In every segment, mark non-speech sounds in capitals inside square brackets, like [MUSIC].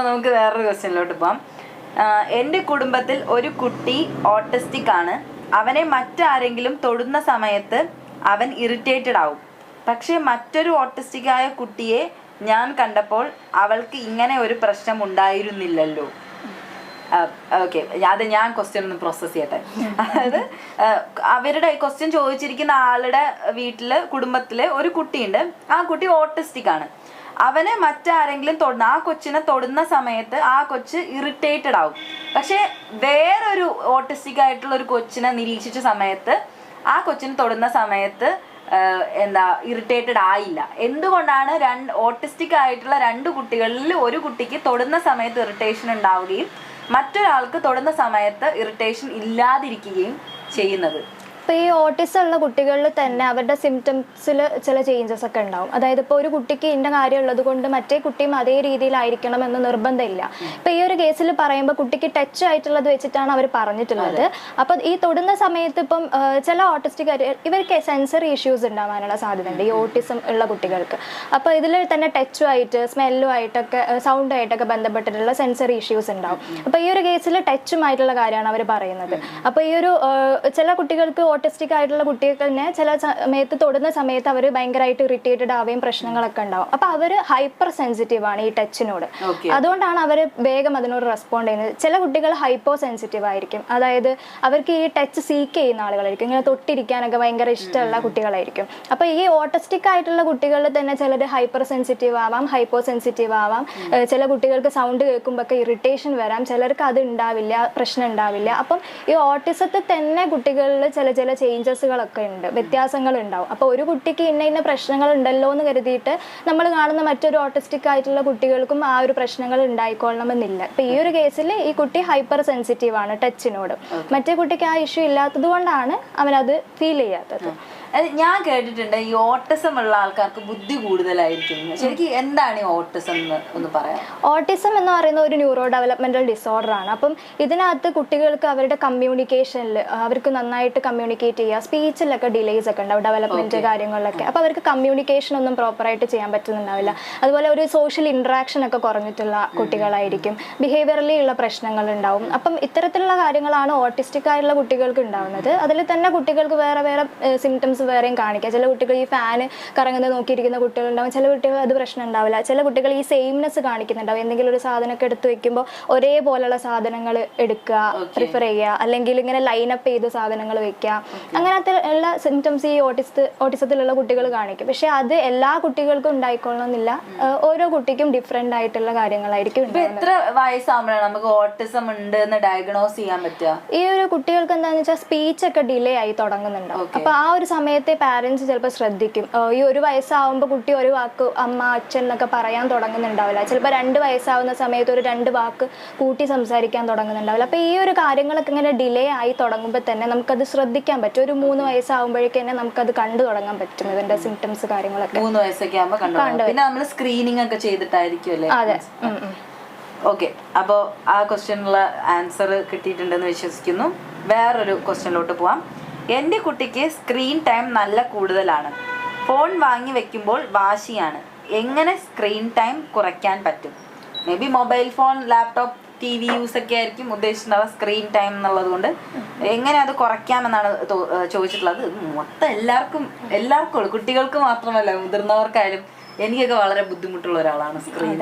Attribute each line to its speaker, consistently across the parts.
Speaker 1: അപ്പോൾ നമുക്ക് വേറൊരു ക്വസ്റ്റ്യനിലോട്ട് പോവാം. എന്റെ കുടുംബത്തിൽ ഒരു കുട്ടി ഓട്ടിസ്റ്റിക് ആണ്. അവനെ മറ്റാരെങ്കിലും തൊടുന്ന സമയത്ത് അവൻ ഇറിറ്റേറ്റഡ് ആവും. പക്ഷേ മറ്റൊരു ഓട്ടിസ്റ്റിക് ആയ കുട്ടിയെ ഞാൻ കണ്ടപ്പോൾ അവൾക്ക് ഇങ്ങനെ ഒരു പ്രശ്നം ഉണ്ടായിരുന്നില്ലല്ലോ. ഓക്കെ അത് ഞാൻ ക്വസ്റ്റ്യൻ ഒന്ന് പ്രോസസ് ചെയ്യട്ടെ. അതായത് അവരുടെ ക്വസ്റ്റ്യൻ ചോദിച്ചിരിക്കുന്ന ആളുടെ വീട്ടിൽ കുടുംബത്തിൽ ഒരു കുട്ടിയുണ്ട്. ആ കുട്ടി ഓട്ടിസ്റ്റിക് ആണ്. അവന് മറ്റാരെങ്കിലും തൊടുന്ന ആ കൊച്ചിനെ തൊടുന്ന സമയത്ത് ആ കൊച്ച് ഇറിറ്റേറ്റഡ് ആവും. പക്ഷെ വേറൊരു ഓട്ടിസ്റ്റിക് ആയിട്ടുള്ള ഒരു കൊച്ചിനെ നിരീക്ഷിച്ച സമയത്ത് ആ കൊച്ചിനെ തൊടുന്ന സമയത്ത് എന്താ ഇറിറ്റേറ്റഡ് ആയില്ല. എന്തുകൊണ്ടാണ് രണ്ട് ഓട്ടിസ്റ്റിക് ആയിട്ടുള്ള രണ്ട് കുട്ടികളിൽ ഒരു കുട്ടിക്ക് തൊടുന്ന സമയത്ത് ഇറിറ്റേഷൻ ഉണ്ടാവുകയും മറ്റൊരാൾക്ക് തൊടുന്ന സമയത്ത് ഇറിറ്റേഷൻ ഇല്ലാതിരിക്കുകയും ചെയ്യുന്നത്?
Speaker 2: ഇപ്പോൾ ഈ ഓട്ടിസം ഉള്ള കുട്ടികളിൽ തന്നെ അവരുടെ സിംറ്റംസിൽ ചില ചേഞ്ചസ് ഒക്കെ ഉണ്ടാവും. അതായത് ഇപ്പോൾ ഒരു കുട്ടിക്ക് ഇന്ന കാര്യം ഉള്ളത് കൊണ്ട് മറ്റേ കുട്ടിയും അതേ രീതിയിലായിരിക്കണം എന്ന് നിർബന്ധമില്ല. ഇപ്പോൾ ഈ ഒരു കേസിൽ പറയുമ്പോൾ കുട്ടിക്ക് ടച്ച് ആയിട്ടുള്ളത് വെച്ചിട്ടാണ് അവർ പറഞ്ഞിട്ടുള്ളത്. അപ്പോൾ ഈ തൊടുന്ന സമയത്ത് ഇപ്പം ചില ഓട്ടിസ്റ്റിക് ഇവർക്ക് സെൻസറി ഇഷ്യൂസ് ഉണ്ടാവാനുള്ള സാധ്യതയുണ്ട് ഈ ഓട്ടിസം ഉള്ള കുട്ടികൾക്ക്. അപ്പോൾ ഇതിൽ തന്നെ ടച്ചും ആയിട്ട് സ്മെല്ലും ആയിട്ടൊക്കെ സൗണ്ടും ആയിട്ടൊക്കെ ബന്ധപ്പെട്ടിട്ടുള്ള സെൻസറി ഇഷ്യൂസ് ഉണ്ടാവും. അപ്പോൾ ഈ ഒരു കേസിൽ ടച്ചുമായിട്ടുള്ള കാര്യമാണ് അവർ പറയുന്നത്. അപ്പോൾ ഈ ഒരു ചില കുട്ടികൾക്ക് ഓട്ടിസ്റ്റിക് ആയിട്ടുള്ള കുട്ടികൾക്ക് തന്നെ ചില സമയത്ത് തൊടുന്ന സമയത്ത് അവർ ഭയങ്കരമായിട്ട് ഇറിറ്റേറ്റഡ് ആവുകയും പ്രശ്നങ്ങളൊക്കെ ഉണ്ടാവും. അപ്പൊ അവർ ഹൈപ്പർ സെൻസിറ്റീവ് ആണ് ഈ ടച്ചിനോട് അതുകൊണ്ടാണ് അവർ വേഗം അതിനോട് റെസ്പോണ്ട് ചെയ്യുന്നത്. ചില കുട്ടികൾ ഹൈപ്പോ സെൻസിറ്റീവ് ആയിരിക്കും. അതായത് അവർക്ക് ഈ ടച്ച് സീക്ക് ചെയ്യുന്ന ആളുകളായിരിക്കും. ഇങ്ങനെ തൊട്ടിരിക്കാനൊക്കെ ഭയങ്കര ഇഷ്ടമുള്ള കുട്ടികളായിരിക്കും. അപ്പൊ ഈ ഓട്ടിസ്റ്റിക് ആയിട്ടുള്ള കുട്ടികളിൽ തന്നെ ചിലർ ഹൈപ്പർ സെൻസിറ്റീവ് ആവാം. ഹൈപ്പോ സെൻസിറ്റീവ് ആവാം ചില കുട്ടികൾക്ക് സൗണ്ട് കേൾക്കുമ്പോൾ ഒക്കെ ഇറിറ്റേഷൻ വരാം. ചിലർക്ക് അത് ഉണ്ടാവില്ല പ്രശ്നം ഉണ്ടാവില്ല. അപ്പം ഈ ഓട്ടിസത്തിൽ തന്നെ കുട്ടികളിൽ ചില ചില ചേഞ്ചസുകളൊക്കെ ഉണ്ട് വ്യത്യാസങ്ങൾ ഉണ്ടാവും അപ്പോൾ ഒരു കുട്ടിക്ക് ഇന്ന ഇന്ന പ്രശ്നങ്ങൾ ഉണ്ടല്ലോ എന്ന് കരുതിയിട്ട് നമ്മൾ കാണുന്ന മറ്റൊരു ഓട്ടിസ്റ്റിക് ആയിട്ടുള്ള കുട്ടികൾക്കും ആ ഒരു പ്രശ്നങ്ങൾ ഉണ്ടായിക്കൊള്ളണമെന്നില്ല. അപ്പൊ ഈ ഒരു കേസിൽ ഈ കുട്ടി ഹൈപ്പർ സെൻസിറ്റീവ് ആണ് ടച്ചിനോട് മറ്റേ കുട്ടിക്ക് ആ ഇഷ്യൂ ഇല്ലാത്തത് കൊണ്ടാണ് അവനത് ഫീൽ ചെയ്യാത്തത്.
Speaker 1: ഞാൻ കേട്ടിട്ടുണ്ട് ഈ ഓട്ടിസം ഉള്ള ആൾക്കാർക്ക് ബുദ്ധി കൂടുതലായിരിക്കും. ശരിക്കും എന്താണ് ഈ ഓട്ടിസം എന്ന് ഒന്ന് പറയാം
Speaker 2: ഓട്ടിസം എന്ന് പറയുന്ന ഒരു ന്യൂറോ ഡെവലപ്മെന്റൽ ഡിസോർഡർ ആണ്. അപ്പം ഇതിനകത്ത് കുട്ടികൾക്ക് അവരുടെ കമ്മ്യൂണിക്കേഷനിൽ അവർക്ക് നന്നായിട്ട് കമ്മ്യൂണിക്കേറ്റ് ചെയ്യുക സ്പീച്ചിലൊക്കെ ഡിലേസ് ഒക്കെ ഉണ്ടാവും ഡെവലപ്മെന്റ് കാര്യങ്ങളിലൊക്കെ. അപ്പോൾ അവർക്ക് കമ്മ്യൂണിക്കേഷൻ ഒന്നും പ്രോപ്പറായിട്ട് ചെയ്യാൻ പറ്റുന്നുണ്ടാവില്ല. അതുപോലെ ഒരു സോഷ്യൽ ഇൻട്രാക്ഷൻ ഒക്കെ കുറഞ്ഞിട്ടുള്ള കുട്ടികളായിരിക്കും. ബിഹേവിയറലി ഉള്ള പ്രശ്നങ്ങൾ ഉണ്ടാവും അപ്പം ഇത്തരത്തിലുള്ള കാര്യങ്ങളാണ് ഓട്ടിസ്റ്റിക് ആയിട്ടുള്ള കുട്ടികൾക്ക് ഉണ്ടാവുന്നത്. അതിൽ തന്നെ കുട്ടികൾക്ക് വേറെ വേറെ സിംറ്റംസ് വേറെയും കാണിക്കുക ചില കുട്ടികൾ ഈ ഫാൻ കറങ്ങുന്നത് നോക്കിയിരിക്കുന്ന കുട്ടികളുണ്ടാവും. ചില കുട്ടികൾ അത് പ്രശ്നം ഉണ്ടാവില്ല. ചില കുട്ടികൾ ഈ സെയിംനെസ് കാണിക്കുന്നുണ്ടാവും. എന്തെങ്കിലും ഒരു സാധനമൊക്കെ എടുത്തു വെക്കുമ്പോൾ ഒരേപോലെയുള്ള സാധനങ്ങൾ എടുക്കുക പ്രിഫർ ചെയ്യുക. അല്ലെങ്കിൽ ഇങ്ങനെ ലൈനപ്പ് ചെയ്ത് സാധനങ്ങൾ വെക്കുക. അങ്ങനത്തെ ഉള്ള സിംറ്റംസ് ഈ ഓട്ടിസ്റ്റ് ഓട്ടിസത്തിലുള്ള കുട്ടികൾ കാണിക്കും. പക്ഷെ അത് എല്ലാ കുട്ടികൾക്കും ഉണ്ടായിക്കൊള്ളണമെന്നില്ല. ഓരോ കുട്ടിക്കും ഡിഫറെന്റ് ആയിട്ടുള്ള കാര്യങ്ങളായിരിക്കും
Speaker 1: എത്ര വയസ്സാകുമ്പോഴാണ് നമുക്ക് ഓട്ടിസം ഉണ്ട് എന്ന് ഡയഗ്നോസ് ചെയ്യാൻ പറ്റുക?
Speaker 2: ഈ ഒരു കുട്ടികൾക്ക് എന്താണെന്ന് വെച്ചാൽ സ്പീച്ച് ഒക്കെ ഡിലേ ആയി തുടങ്ങുന്നുണ്ടാവും. അപ്പൊ ആ ഒരു സമയത്തെ പാരൻസ് ചിലപ്പോൾ ശ്രദ്ധിക്കും. ഈ ഒരു വയസ്സാവുമ്പോൾ കുട്ടി ഒരു വാക്ക് അമ്മ അച്ഛൻ എന്നൊക്കെ പറയാൻ തുടങ്ങുന്നുണ്ടാവില്ല. ചിലപ്പോൾ രണ്ട് വയസ്സാവുന്ന സമയത്ത് ഒരു രണ്ട് വാക്ക് കൂട്ടി സംസാരിക്കാൻ തുടങ്ങുന്നുണ്ടാവില്ല. അപ്പോൾ ഈ ഒരു കാര്യങ്ങളൊക്കെ ഇങ്ങനെ ഡിലേ ആയി തുടങ്ങുമ്പോൾ തന്നെ നമുക്കത് ശ്രദ്ധിക്കാൻ പറ്റും. ഒരു മൂന്ന് വയസ്സാവുമ്പോഴേക്ക് തന്നെ നമുക്കത് കണ്ടു തുടങ്ങാൻ പറ്റും ഇതിന്റെ സിംറ്റംസ് കാര്യങ്ങളൊക്കെ.
Speaker 1: മൂന്ന് വയസ്സൊക്കെ ആകുമ്പോൾ കണ്ടു പിന്നെ നമ്മൾ സ്ക്രീനിങ് ഒക്കെ ചെയ്തിട്ടായിരിക്കും അല്ലേ?
Speaker 2: അതെ.
Speaker 1: ഓക്കെ അപ്പോൾ ആ ക്വസ്റ്റ്യനുള്ള ആൻസർ കിട്ടിയിട്ടുണ്ടെന്ന് വിശ്വസിക്കുന്നു. വേറൊരു ക്വസ്റ്റ്യനിലോട്ട് പോവാം. എന്റെ കുട്ടിക്ക് സ്ക്രീൻ ടൈം നല്ല കൂടുതലാണ്. ഫോൺ വാങ്ങി വെക്കുമ്പോൾ വാശിയാണ്. എങ്ങനെ സ്ക്രീൻ ടൈം കുറയ്ക്കാൻ പറ്റും? Maybe mobile phone laptop T V use ഒക്കെ ആയിരിക്കും ഉദ്ദേശിച്ചിട്ടുണ്ടാവുക സ്ക്രീൻ ടൈം എന്നുള്ളത് കൊണ്ട് എങ്ങനെ അത് കുറയ്ക്കാമെന്നാണ് ചോദിച്ചിട്ടുള്ളത്. മൊത്തം എല്ലാവർക്കും എല്ലാവർക്കും കുട്ടികൾക്ക് മാത്രമല്ല മുതിർന്നവർക്കായാലും. എനിക്കൊക്കെ വളരെ ബുദ്ധിമുട്ടുള്ള ഒരാളാണ് സ്ക്രീൻ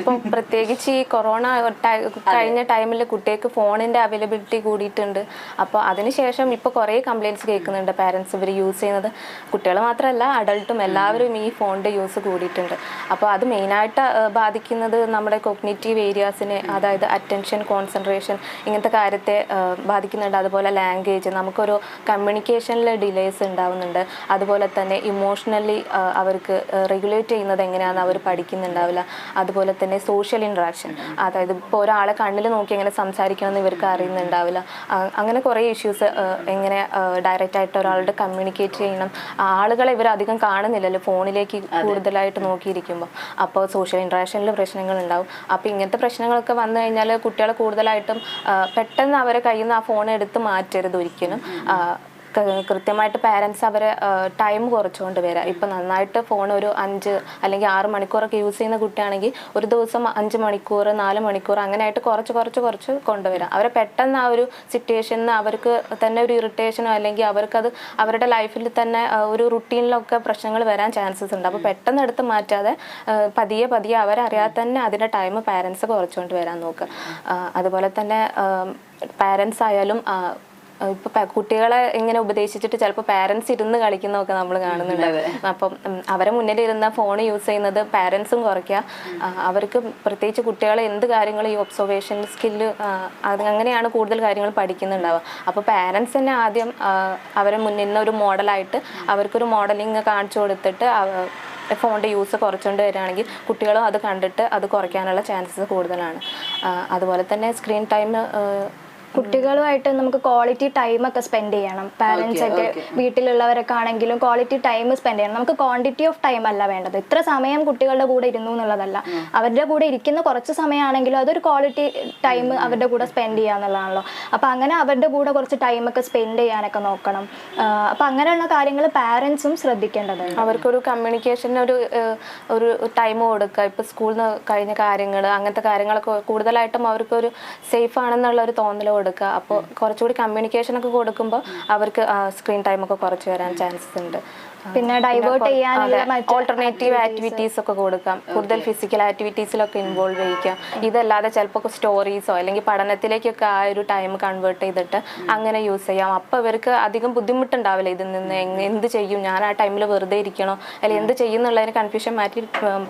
Speaker 3: ഇപ്പൊ പ്രത്യേകിച്ച് ഈ കൊറോണ [LAUGHS] കഴിഞ്ഞ ടൈമിൽ കുട്ടികൾക്ക് ഫോണിന്റെ അവൈലബിലിറ്റി കൂടിയിട്ടുണ്ട്. അപ്പോൾ അതിനുശേഷം ഇപ്പൊ കുറേ കംപ്ലൈൻസ് കേൾക്കുന്നുണ്ട് പാരന്റ്സ് ഇവർ യൂസ് ചെയ്യുന്നത്. കുട്ടികൾ മാത്രമല്ല അഡൾട്ടും എല്ലാവരും ഈ ഫോണിന്റെ യൂസ് കൂടിയിട്ടുണ്ട്. അപ്പോൾ അത് മെയിനായിട്ട് ബാധിക്കുന്നത് നമ്മുടെ കൊഗ്നേറ്റീവ് ഏരിയാസിനെ അതായത് അറ്റൻഷൻ കോൺസെൻട്രേഷൻ ഇങ്ങനത്തെ കാര്യത്തെ ബാധിക്കുന്നുണ്ട്. അതുപോലെ ലാംഗ്വേജ് നമുക്കൊരു കമ്മ്യൂണിക്കേഷനിൽ ഡിലേസ് ഉണ്ടാവുന്നുണ്ട്. അതുപോലെ തന്നെ ഇമോഷണലി അവർക്ക് റെഗുലേറ്റ് ചെയ്യുന്നത് എങ്ങനെയാണെന്ന് അവർ പഠിക്കുന്നുണ്ടാവില്ല. അതുപോലെ തന്നെ സോഷ്യൽ ഇൻട്രാക്ഷൻ അതായത് ഇപ്പോൾ ഒരാളെ കണ്ണിൽ നോക്കി എങ്ങനെ സംസാരിക്കണമെന്ന് ഇവർക്ക് അറിയുന്നുണ്ടാവില്ല. അങ്ങനെ കുറേ ഇഷ്യൂസ് എങ്ങനെ ഡയറക്റ്റ് ആയിട്ട് ഒരാളോട് കമ്മ്യൂണിക്കേറ്റ് ചെയ്യണം. ആളുകളെ ഇവർ അധികം കാണുന്നില്ലല്ലോ ഫോണിലേക്ക് കൂടുതലായിട്ട് നോക്കിയിരിക്കുമ്പോൾ അപ്പോൾ സോഷ്യൽ ഇൻട്രാക്ഷനിൽ പ്രശ്നങ്ങൾ ഉണ്ടാവും അപ്പോൾ ഇങ്ങനത്തെ പ്രശ്നങ്ങളൊക്കെ വന്നു കഴിഞ്ഞാൽ കുട്ടികളെ കൂടുതലായിട്ടും പെട്ടെന്ന് അവരെ കയ്യിൽ നിന്ന് ആ ഫോൺ എടുത്ത് മാറ്റരുത് ഒരിക്കലും. കൃത്യമായിട്ട് പാരൻസ് അവരെ ടൈം കുറച്ചുകൊണ്ട് വരാം. ഇപ്പം നന്നായിട്ട് ഫോൺ ഒരു അഞ്ച് അല്ലെങ്കിൽ ആറ് മണിക്കൂറൊക്കെ യൂസ് ചെയ്യുന്ന കുട്ടിയാണെങ്കിൽ ഒരു ദിവസം അഞ്ച് മണിക്കൂർ നാല് മണിക്കൂർ അങ്ങനെയായിട്ട് കുറച്ച് കുറച്ച് കുറച്ച് കൊണ്ടുവരാം അവരെ പെട്ടെന്ന് ആ ഒരു സിറ്റുവേഷനിൽ അവർക്ക് തന്നെ ഒരു ഇറിറ്റേഷനോ അല്ലെങ്കിൽ അവർക്കത് അവരുടെ ലൈഫിൽ തന്നെ ഒരു റുട്ടീനിലൊക്കെ പ്രശ്നങ്ങൾ വരാൻ ചാൻസസ് ഉണ്ട്. അപ്പോൾ പെട്ടെന്ന് എടുത്ത് മാറ്റാതെ പതിയെ പതിയെ അവരറിയാതെ തന്നെ അതിന്റെ ടൈം പാരൻസ് കുറച്ചുകൊണ്ട് വരാൻ നോക്കുക അതുപോലെ തന്നെ പാരൻസ് ആയാലും ഇപ്പൊ കുട്ടികളെ ഇങ്ങനെ ഉപദേശിച്ചിട്ട് ചിലപ്പോൾ പാരന്റ്സ് ഇരുന്ന് കളിക്കുന്നതൊക്കെ നമ്മൾ കാണുന്നുണ്ട്. അപ്പം അവരെ മുന്നിൽ ഇരുന്ന ഫോൺ യൂസ് ചെയ്യുന്നത് പാരന്റ്സും കുറയ്ക്കുക അവർക്ക് പ്രത്യേകിച്ച് കുട്ടികളെ എന്ത് കാര്യങ്ങൾ ഈ ഒബ്സർവേഷൻ സ്കില്ല് അങ്ങനെയാണ് കൂടുതൽ കാര്യങ്ങൾ പഠിക്കുന്നുണ്ടാവുക. അപ്പോൾ പാരന്റ്സ് തന്നെ ആദ്യം അവരെ മുന്നിൽ നിന്ന് ഒരു മോഡലായിട്ട് അവർക്കൊരു മോഡലിങ് കാണിച്ചു കൊടുത്തിട്ട് ഫോണിന്റെ ഫോണിന്റെ യൂസ് കുറച്ചുകൊണ്ട് വരികയാണെങ്കിൽ കുട്ടികളും അത് കണ്ടിട്ട് അത് കുറയ്ക്കാനുള്ള ചാൻസസ് കൂടുതലാണ്. അതുപോലെ തന്നെ സ്ക്രീൻ ടൈം
Speaker 2: കുട്ടികളുമായിട്ട് നമുക്ക് ക്വാളിറ്റി ടൈം ഒക്കെ സ്പെൻഡ് ചെയ്യണം. പാരന്റ്സ് ഒക്കെ വീട്ടിലുള്ളവരൊക്കെ ആണെങ്കിലും ക്വാളിറ്റി ടൈം സ്പെൻഡ് ചെയ്യണം. നമുക്ക് ക്വാണ്ടിറ്റി ഓഫ് ടൈം അല്ല വേണ്ടത്. ഇത്ര സമയം കുട്ടികളുടെ കൂടെ ഇരുന്നു എന്നുള്ളതല്ല. അവരുടെ കൂടെ ഇരിക്കുന്ന കുറച്ച് സമയമാണെങ്കിലും അതൊരു ക്വാളിറ്റി ടൈം അവരുടെ കൂടെ സ്പെൻഡ് ചെയ്യുക എന്നുള്ളതാണല്ലോ. അപ്പൊ അങ്ങനെ അവരുടെ കൂടെ കുറച്ച് ടൈം ഒക്കെ സ്പെൻഡ് ചെയ്യാനൊക്കെ നോക്കണം. അപ്പോൾ അപ്പൊ അങ്ങനെയുള്ള കാര്യങ്ങൾ പാരന്റ്സും ശ്രദ്ധിക്കേണ്ടത്
Speaker 3: അവർക്കൊരു കമ്മ്യൂണിക്കേഷന് ഒരു ഒരു ടൈം കൊടുക്കുക. ഇപ്പൊ സ്കൂളിൽ നിന്ന് കഴിഞ്ഞ കാര്യങ്ങൾ അങ്ങനത്തെ കാര്യങ്ങളൊക്കെ കൂടുതലായിട്ടും അവർക്കൊരു സേഫ് ആണെന്നുള്ള ഒരു തോന്നൽ കൊടുക്കുക. അപ്പോൾ കുറച്ചുകൂടി കമ്മ്യൂണിക്കേഷൻ ഒക്കെ കൊടുക്കുമ്പോൾ അവർക്ക് സ്ക്രീൻ ടൈം ഒക്കെ കുറച്ച് വരാൻ ചാൻസസ് ഉണ്ട്.
Speaker 2: പിന്നെ ഡൈവേർട്ട് ചെയ്യാനുള്ള മറ്റ്
Speaker 3: ഓൾട്ടർനേറ്റീവ് ആക്ടിവിറ്റീസ് ഒക്കെ കൊടുക്കാം. കൂടുതൽ ഫിസിക്കൽ ആക്ടിവിറ്റീസിലൊക്കെ ഇൻവോൾവ് ചെയ്യിക്കാം. ഇതല്ലാതെ ചിലപ്പോൾ സ്റ്റോറീസോ അല്ലെങ്കിൽ പഠനത്തിലേക്കൊക്കെ ആ ഒരു ടൈം കൺവേർട്ട് ചെയ്തിട്ട് അങ്ങനെ യൂസ് ചെയ്യാം. അപ്പോൾ ഇവർക്ക് അധികം ബുദ്ധിമുട്ടുണ്ടാവില്ല ഇതിൽ നിന്ന്. എന്ത് ചെയ്യും? ഞാൻ ആ ടൈമിൽ വെറുതെ ഇരിക്കണോ? അല്ലെങ്കിൽ എന്ത് ചെയ്യുന്നുള്ളതിന് കൺഫ്യൂഷൻ മാറ്റി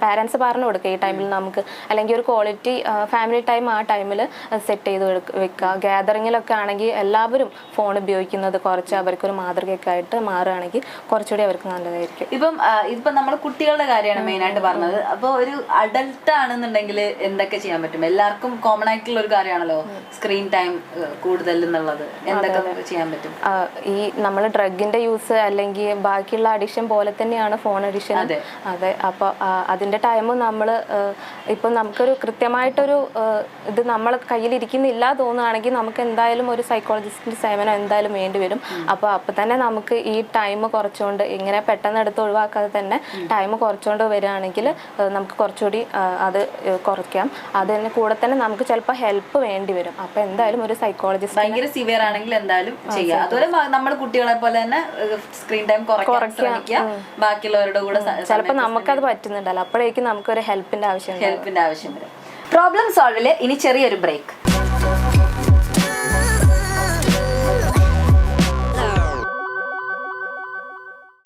Speaker 3: പാരൻസ് പറഞ്ഞു കൊടുക്കുക ഈ ടൈമിൽ നമുക്ക്. അല്ലെങ്കിൽ ഒരു ക്വാളിറ്റി ഫാമിലി ടൈം ആ ടൈമിൽ സെറ്റ് ചെയ്ത് വെക്കുക. ഗ്യാതറിങ്ങിലൊക്കെ ആണെങ്കിൽ എല്ലാവരും ഫോൺ ഉപയോഗിക്കുന്നത് കുറച്ച് അവർക്കൊരു മാതൃകയൊക്കെ ആയിട്ട് മാറുകയാണെങ്കിൽ കുറച്ചുകൂടി അവർക്ക് നല്ലതായിരിക്കും.
Speaker 1: ഇപ്പം ഇപ്പം നമ്മൾ കുട്ടികളുടെ കാര്യമാണ് മെയിൻ ആയിട്ട് പറഞ്ഞത്. അപ്പോൾ ഒരു അഡൽട്ട് ആണെന്നുണ്ടെങ്കിൽ എന്തൊക്കെ ചെയ്യാൻ പറ്റും? എല്ലാവർക്കും കോമൺ ആയിട്ടുള്ള ഒരു കാര്യമാണല്ലോ സ്ക്രീൻ ടൈം കൂടുതൽ എന്നുള്ളത്. എന്തൊക്കെ ചെയ്യാൻ പറ്റും?
Speaker 3: ഈ നമ്മൾ ഡ്രഗിന്റെ യൂസ് അല്ലെങ്കിൽ ബാക്കിയുള്ള അഡിക്ഷൻ പോലെ തന്നെയാണ് ഫോൺ അഡിക്ഷൻ.
Speaker 1: അതെ.
Speaker 3: അതെ അപ്പോൾ അതിന്റെ ടൈം നമ്മൾ ഇപ്പം നമുക്കൊരു കൃത്യമായിട്ടൊരു ഇത് നമ്മൾ കയ്യിലിരിക്കുന്നില്ല തോന്നുകയാണെങ്കിൽ നമുക്ക് എന്തായാലും ഒരു സൈക്കോളജിസ്റ്റിന്റെ സേവനം എന്തായാലും വേണ്ടി വരും. അപ്പോൾ അപ്പോൾ തന്നെ നമുക്ക് ഈ ടൈം കുറച്ചുകൊണ്ട് ഇങ്ങനെ പെട്ടെന്ന് എടുത്ത് ഒഴിവാക്കാതെ തന്നെ ടൈം കുറച്ചുകൊണ്ട് വരികയാണെങ്കിൽ നമുക്ക് കുറച്ചുകൂടി അത് കുറയ്ക്കാം. അതിന് കൂടെ തന്നെ നമുക്ക് ചിലപ്പോൾ ഹെൽപ്പ് വേണ്ടി വരും. അപ്പോൾ എന്തായാലും ഒരു സൈക്കോളജിസ്റ്റ്
Speaker 1: ഭയങ്കര സിവിയർ ആണെങ്കിൽ എന്തായാലും ചെയ്യാം. അതുപോലെ നമ്മൾ കുട്ടികളെ പോലെ തന്നെ സ്ക്രീൻ ടൈം ശ്രമിക്കുക. ബാക്കിയുള്ളവരുടെ കൂടെ
Speaker 3: ചിലപ്പോൾ നമുക്കത് പറ്റുന്നുണ്ടല്ലോ. അപ്പോഴേക്കും നമുക്കൊരു ഹെൽപ്പിന്റെ ആവശ്യം.
Speaker 1: ഹെൽപ്പിന്റെ ആവശ്യം വരും. പ്രോബ്ലം സോൾവിൽ ഇനി ചെറിയൊരു ബ്രേക്ക്